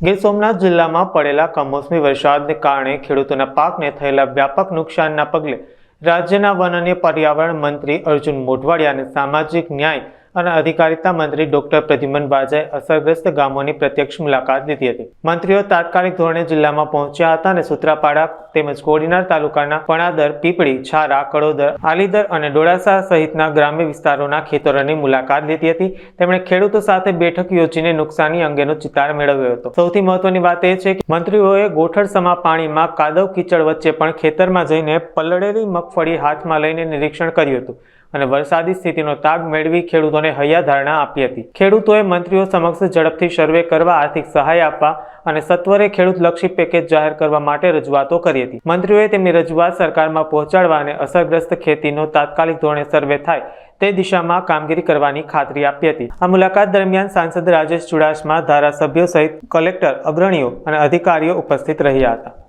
ગીર સોમનાથ જિલ્લામાં પડેલા કમોસમી વરસાદને કારણે ખેડૂતોના પાકને થયેલા વ્યાપક નુકસાનના પગલે રાજ્યના વન અને પર્યાવરણ મંત્રી અર્જુન મોઢવાડિયા અને સામાજિક ન્યાય અને અધિકારીતા મંત્રી ડોક્ટર પ્રદ્યુમન બાજાએ અસરગ્રસ્ત ગામોની પ્રત્યક્ષ મુલાકાત લીધી હતી. મંત્રીઓ તાત્કાલિક ધોરણે જિલ્લામાં પહોંચ્યા હતા અને સૂત્રાપાડા તેમજ કોડીનાર તાલુકાના પણાદર, પીપળી, છારા, કડોદર, આલીદર અને ડોળાસા સહિતના ગ્રામ્ય વિસ્તારોના ખેતરોની મુલાકાત લીધી હતી. તેમણે ખેડૂતો સાથે બેઠક યોજીને નુકસાની અંગેનો ચિતાર મેળવ્યો હતો. સૌથી મહત્વની વાત એ છે કે મંત્રીઓએ ગોઠણસમા પાણીમાં કાદવ કીચડ વચ્ચે પણ ખેતરમાં જઈને પલળેલી મગફળી હાથમાં લઈને નિરીક્ષણ કર્યું હતું. અને વરસાદી સ્થિતિનો તાગ મેળવી ખેડૂતોને હૈયાધારણા આપી હતી. ખેડૂતોએ મંત્રીઓ સમક્ષ ઝડપથી સર્વે કરવા આર્થિક સહાય આપવા અને સત્વરે ખેડૂતલક્ષી પેકેજ જાહેર કરવા માટે રજૂઆતો કરી હતી. મંત્રીઓએ તેમની રજૂઆત સરકારમાં પહોંચાડવા અને અસરગ્રસ્ત ખેતીનો તાત્કાલિક ધોરણે સર્વે થાય તે દિશામાં કામગીરી કરવાની ખાતરી આપી હતી. આ મુલાકાત દરમિયાન સાંસદ રાજેશ ચુડાસમા, ધારાસભ્યો સહિત કલેક્ટર, અગ્રણીઓ અને અધિકારીઓ ઉપસ્થિત રહ્યા હતા.